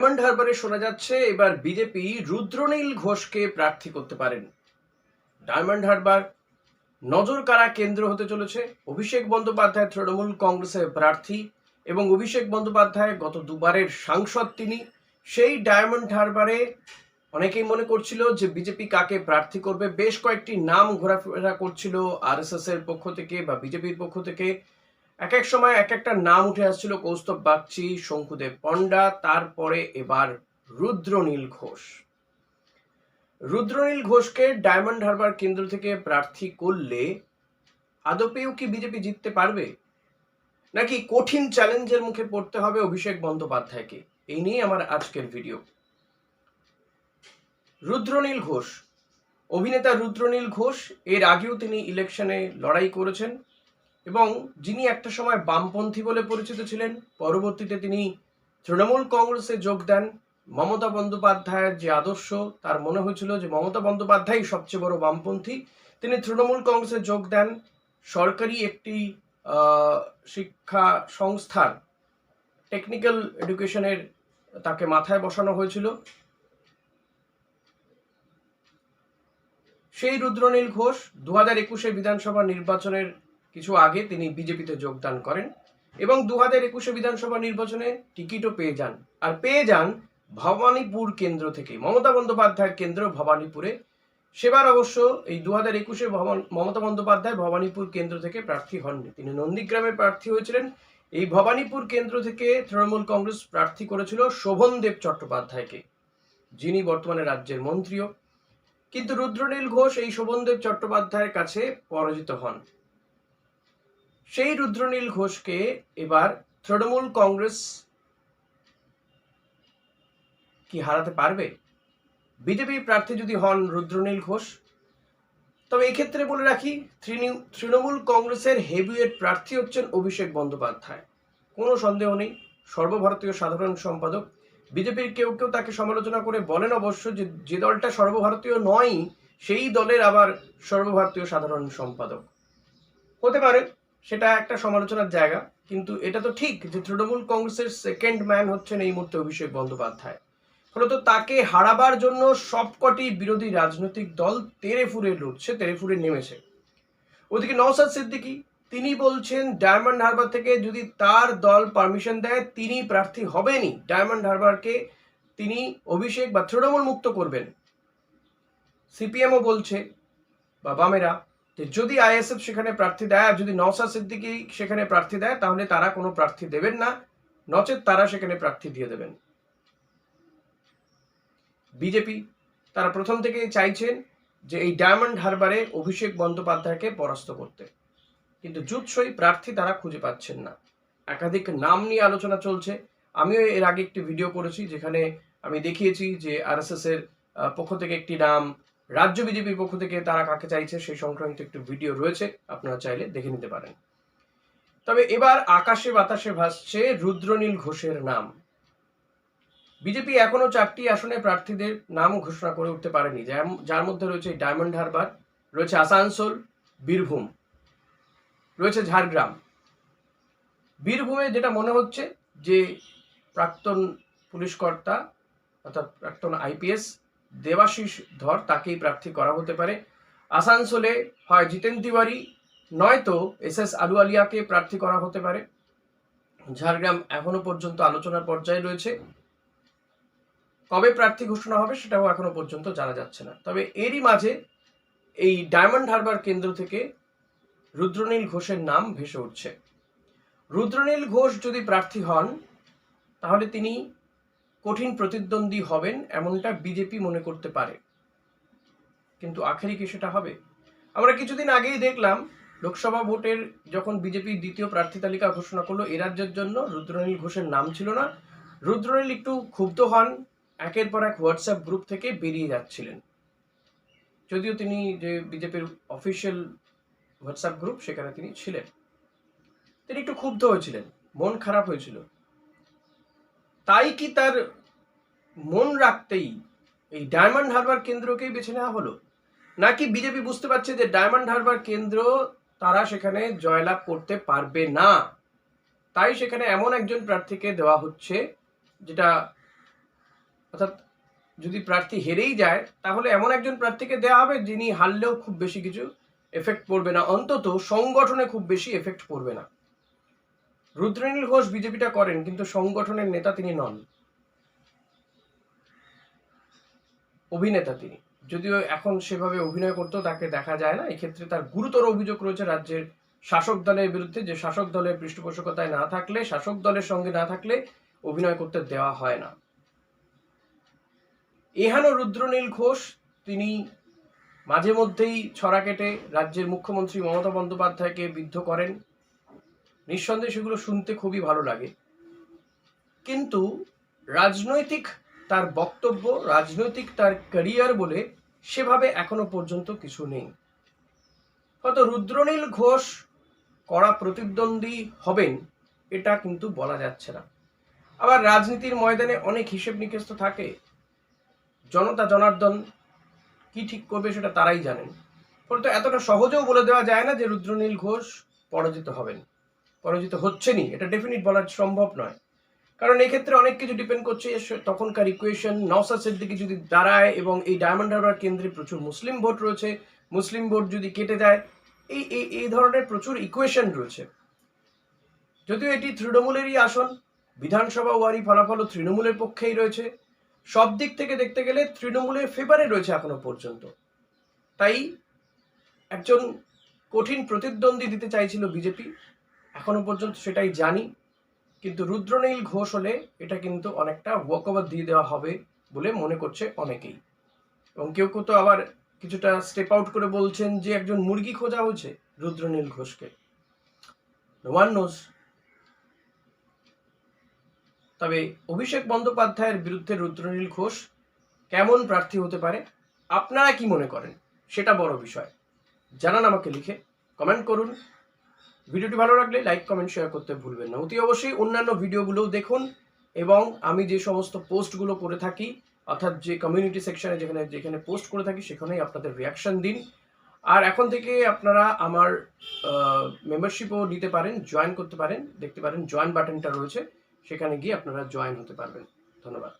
Diamond হারবারে শোনা যাচ্ছে, এবার বিজেপি রুদ্রনীল ঘোষকে প্রার্থী করতে পারেন। ডায়মন্ড হারবার নজর কারা কেন্দ্র হতে চলেছে। অভিষেক বন্দ্যোপাধ্যায় তৃণমূল কংগ্রেসের প্রার্থী এবং অভিষেক বন্দ্যোপাধ্যায় গত দুবারের সাংসদ তিনি। সেই ডায়মন্ড হারবারে অনেকেই মনে করছিল যে বিজেপি কাকে প্রার্থী করবে। বেশ কয়েকটি নাম ঘোরাফেরা করছিল আরএসএস এর পক্ষ থেকে বা বিজেপির পক্ষ থেকে। এক এক সময় এক একটা নাম উঠে আসছিল কৌস্তব বাগচি, শঙ্কুদেব পণ্ডা, তারপরে এবার রুদ্রনীল ঘোষ। রুদ্রনীল ঘোষকে ডায়মন্ড হারবার কেন্দ্র থেকে প্রার্থী করলে আদপেও কি বিজেপি জিততে পারবে? নাকি কঠিন চ্যালেঞ্জের মুখে পড়তে হবে অভিষেক বন্দ্যোপাধ্যায়কে? এই নিয়ে আমার আজকের ভিডিও। রুদ্রনীল ঘোষ। অভিনেতা রুদ্রনীল ঘোষ, এর আগেও তিনি ইলেকশনে লড়াই করেছেন। এবং যিনি একটা সময় বামপন্থী বলে পরিচিত ছিলেন, পরবর্তীতে তিনি তৃণমূল কংগ্রেসে যোগ দেন। মমতা বন্দ্যোপাধ্যায়ের যে আদর্শ, তার মনে হয়েছিল যে মমতা বন্দ্যোপাধ্যায় সবচেয়ে বড় বামপন্থী। তিনি তৃণমূল কংগ্রেসে যোগ দেন। সরকারি একটি শিক্ষা সংস্থার টেকনিক্যাল এডুকেশনের তাকে মাথায় বসানো হয়েছিল। সেই রুদ্রনীল ঘোষ দু হাজার একুশে বিধানসভা নির্বাচনের কিছু আগে তিনি বিজেপিতে যোগদান করেন এবং দু হাজার একুশে বিধানসভা নির্বাচনে টিকিটও পেয়ে যান। আর পেয়ে যান ভবানীপুর কেন্দ্র থেকে। মমতা বন্দ্যোপাধ্যায়ের কেন্দ্র ভবানীপুরে। সেবার অবশ্য এই দু হাজার একুশে মমতা বন্দ্যোপাধ্যায় ভবানীপুর কেন্দ্র থেকে প্রার্থী হননি। তিনি নন্দীগ্রামে প্রার্থী হয়েছিলেন। এই ভবানীপুর কেন্দ্র থেকে তৃণমূল কংগ্রেস প্রার্থী করেছিল শোভনদেব চট্টোপাধ্যায়কে, যিনি বর্তমানে রাজ্যের মন্ত্রীও। কিন্তু রুদ্রনীল ঘোষ এই শোভনদেব চট্টোপাধ্যায়ের কাছে পরাজিত হন। সেই রুদ্রনীল ঘোষকে এবার তৃণমূল কংগ্রেস কি হারাতে পারবে? বিজেপি প্রার্থী যদি হন রুদ্রনীল ঘোষ, তবে এক্ষেত্রে বলে রাখি তৃণমূল কংগ্রেসের হেভিওয়েট প্রার্থী হচ্ছেন অভিষেক বন্দ্যোপাধ্যায়। কোনো সন্দেহ নেই, সর্বভারতীয় সাধারণ সম্পাদক। বিজেপির কেউ কেউ তাকে সমালোচনা করে বলেন অবশ্য যে যে দলটা সর্বভারতীয় নয় সেই দলের আবার সর্বভারতীয় সাধারণ সম্পাদক। হতে পারে সেটা একটা সমালোচনার জায়গা, কিন্তু এটা তো ঠিক যে তৃণমূল কংগ্রেসের সেকেন্ড ম্যান হচ্ছেন এই মুহূর্তে অভিষেক বন্দ্যোপাধ্যায়। ফলত তাকে হারাবার জন্য সবকটি বিরোধী রাজনৈতিক দল তেরে ফুরে লুটছে তেরে ফুরে নেমেছে। ওদিকে নওসাদ সিদ্দিকী, তিনি বলছেন ডায়মন্ড হারবার থেকে যদি তার দল পারমিশন দেয়, তিনি প্রার্থী হবেনই। ডায়মন্ড হারবারকে তিনি অভিষেক বা তৃণমূল মুক্ত করবেন। সিপিএমও বলছে বা বামেরা যদি আইএসএফ সেখানে প্রার্থী দেয়, আর যদি নওসাদ সিদ্দিকী সেখানে প্রার্থী দেয়, তাহলে তারা কোনো প্রার্থী দেবেন না। নচেত তারা সেখানে প্রার্থী দিয়ে দেবেন। বিজেপি তারা প্রথম থেকেই চাইছেন যে এই ডায়মন্ড হারবারে অভিষেক বন্দ্যোপাধ্যায়কে পরাস্ত করতে। কিন্তু জুৎসই প্রার্থী তারা খুঁজে পাচ্ছেন না। একাধিক নাম নিয়ে আলোচনা চলছে। আমিও এর আগে একটি ভিডিও করেছি যেখানে আমি দেখিয়েছি যে আরএসএস এর পক্ষ থেকে একটি নাম রাজ্য বিজেপির পক্ষ থেকে তারা কাকে চাইছে সেই সংক্রান্ত একটি ভিডিও রয়েছে, আপনারা চাইলে দেখে নিতে পারেন। তবে এবার আকাশে বাতাসে ভাসছে রুদ্রনীল ঘোষের নাম। বিজেপি এখনও চারটি আসনে প্রার্থীদের নাম ঘোষণা করে উঠতে পারেনি যার মধ্যে রয়েছে ডায়মন্ড হারবার, রয়েছে আসানসোল, বীরভূম, রয়েছে ঝাড়গ্রাম। বীরভূমে যেটা মনে হচ্ছে যে প্রাক্তন পুলিশ কর্তা অর্থাৎ প্রাক্তন আইপিএস দেবাশিস ধর তাকেই প্রার্থী করা হতে পারে। আসানসোলে হয় জিতেন তিওয়ারি, নয়তো এস এস আলুয়ালিয়াকে প্রার্থী করা হতে পারে। ঝাড়গ্রাম এখনও পর্যন্ত আলোচনার পর্যায়ে রয়েছে। কবে প্রার্থী ঘোষণা হবে সেটাও এখনও পর্যন্ত জানা যাচ্ছে না। তবে এরই মাঝে এই ডায়মন্ড হারবার কেন্দ্র থেকে রুদ্রনীল ঘোষের নাম ভেসে উঠছে। রুদ্রনীল ঘোষ যদি প্রার্থী হন, তাহলে তিনি কঠিন প্রতিদ্বন্দ্বী হবেন এমনটা বিজেপি মনে করতে পারে। কিন্তু আখেরি কি সেটা হবে? আমরা কিছুদিন আগেই দেখলাম, লোকসভা ভোটের যখন বিজেপি দ্বিতীয় প্রার্থী তালিকা ঘোষণা করল, এ রাজ্যের জন্য রুদ্রনীল ঘোষের নাম ছিল না। রুদ্রনীল একটু ক্ষুব্ধ হন, একের পর এক হোয়াটসঅ্যাপ গ্রুপ থেকে বেরিয়ে যাচ্ছিলেন। যদিও তিনি যে বিজেপির অফিসিয়াল হোয়াটসঅ্যাপ গ্রুপ সেখানে তিনি ছিলেন। তিনি একটু ক্ষুব্ধ হয়েছিলেন, মন খারাপ হয়েছিল। তাই কি তার মন রাখতেই এই ডায়মন্ড হারবার কেন্দ্রকেই বেছে নেওয়া হলো? নাকি বিজেপি বুঝতে পারছে যে ডায়মন্ড হারবার কেন্দ্র তারা সেখানে জয়লাভ করতে পারবে না? তাই সেখানে এমন একজন প্রার্থীকে দেওয়া হচ্ছে, যেটা অর্থাৎ যদি প্রার্থী হেরেই যায়, তাহলে এমন একজন প্রার্থীকে দেওয়া হবে যিনি হারলেও খুব বেশি কিছু এফেক্ট পড়বে না। অন্তত সংগঠনে খুব বেশি এফেক্ট পড়বে না। রুদ্রনীল ঘোষ বিজেপিটা করেন, কিন্তু সংগঠনের নেতা তিনি নন। অভিনেতা তিনি। যদিও এখন সেভাবে অভিনয় করতেও তাকে দেখা যায় না, এক্ষেত্রে তার গুরুতর অভিযোগ রয়েছে রাজ্যের শাসক দলের বিরুদ্ধে, যে শাসক দলের পৃষ্ঠপোষকতায় না থাকলে, শাসক দলের সঙ্গে না থাকলে অভিনয় করতে দেওয়া হয় না। এহানো রুদ্রনীল ঘোষ, তিনি মাঝে মধ্যেই ছড়া কেটে রাজ্যের মুখ্যমন্ত্রী মমতা বন্দ্যোপাধ্যায়কে বিদ্ধ করেন। নিঃসন্দেহে সেগুলো শুনতে খুবই ভালো লাগে। কিন্তু রাজনৈতিক তার বক্তব্য, রাজনৈতিক তার ক্যারিয়ার বলে সেভাবে এখনও পর্যন্ত কিছু নেই। হয়তো রুদ্রনীল ঘোষ কড়া প্রতিদ্বন্দ্বী হবেন, এটা কিন্তু বলা যাচ্ছে না। আবার রাজনীতির ময়দানে অনেক হিসেব নিকেশ তো থাকে। জনতা জনার্দন কি ঠিক করবে সেটা তারাই জানেন। ফলে তো এতটা সহজেও বলে দেওয়া যায় না যে রুদ্রনীল ঘোষ পরাজিত হবেন। পরাজিত হচ্ছেনই, এটা ডেফিনিট বলা সম্ভব নয়। কারণ এক্ষেত্রে অনেক কিছু ডিপেন্ড করছে তখনকার ইকুয়েশন নওসাদ দিকে যদি দাঁড়ায় এবং এই ডায়মন্ড হারবার কেন্দ্রে প্রচুর মুসলিম ভোট রয়েছে, মুসলিম ভোট যদি কেটে যায়, এই এই এই ধরনের প্রচুর ইকুয়েশন রয়েছে। যদিও এটি তৃণমূলেরই আসন, বিধানসভা ওয়ারি ফলাফলও তৃণমূলের পক্ষেই রয়েছে। সব দিক থেকে দেখতে গেলে তৃণমূলের ফেভারে রয়েছে এখনও পর্যন্ত। তাই একজন কঠিন প্রতিদ্বন্দ্বী দিতে চাইছিল বিজেপি এখনও পর্যন্ত সেটাই জানি। কিন্তু রুদ্রনীল ঘোষ হলে এটা কিন্তু অনেকটা ওয়াকওভার দিয়ে দেওয়া হবে বলে মনে করছে অনেকেই। এবং কেউ কেউ তো আবার কিছুটা স্টেপ আউট করে বলছেন যে একজন মুরগি খোঁজা হয়েছে রুদ্রনীল ঘোষকে। ওয়ান নোজ তবে অভিষেক বন্দ্যোপাধ্যায়ের বিরুদ্ধে রুদ্রনীল ঘোষ কেমন প্রার্থী হতে পারে, আপনারা কি মনে করেন? সেটা বড় বিষয়। জানান আমাকে লিখে। কমেন্ট করুন। ভিডিওটি ভালো লাগলে লাইক, কমেন্ট শেয়ার করতে ভুলবেন না। অতি অবশ্যই অন্যান্য ভিডিওগুলোও দেখুন এবং আমি যে সমস্ত পোস্টগুলো করে থাকি, অর্থাৎ যে কমিউনিটি সেকশনে যেখানে যেখানে পোস্ট করে থাকি, সেখানেই আপনাদের রিয়াকশন দিন। আর এখন থেকে আপনারা আমার মেম্বারশিপও নিতে পারেন জয়েন করতে পারেন, দেখতে পারেন জয়েন বাটনটা রয়েছে, সেখানে গিয়ে আপনারা জয়েন হতে পারবেন। ধন্যবাদ।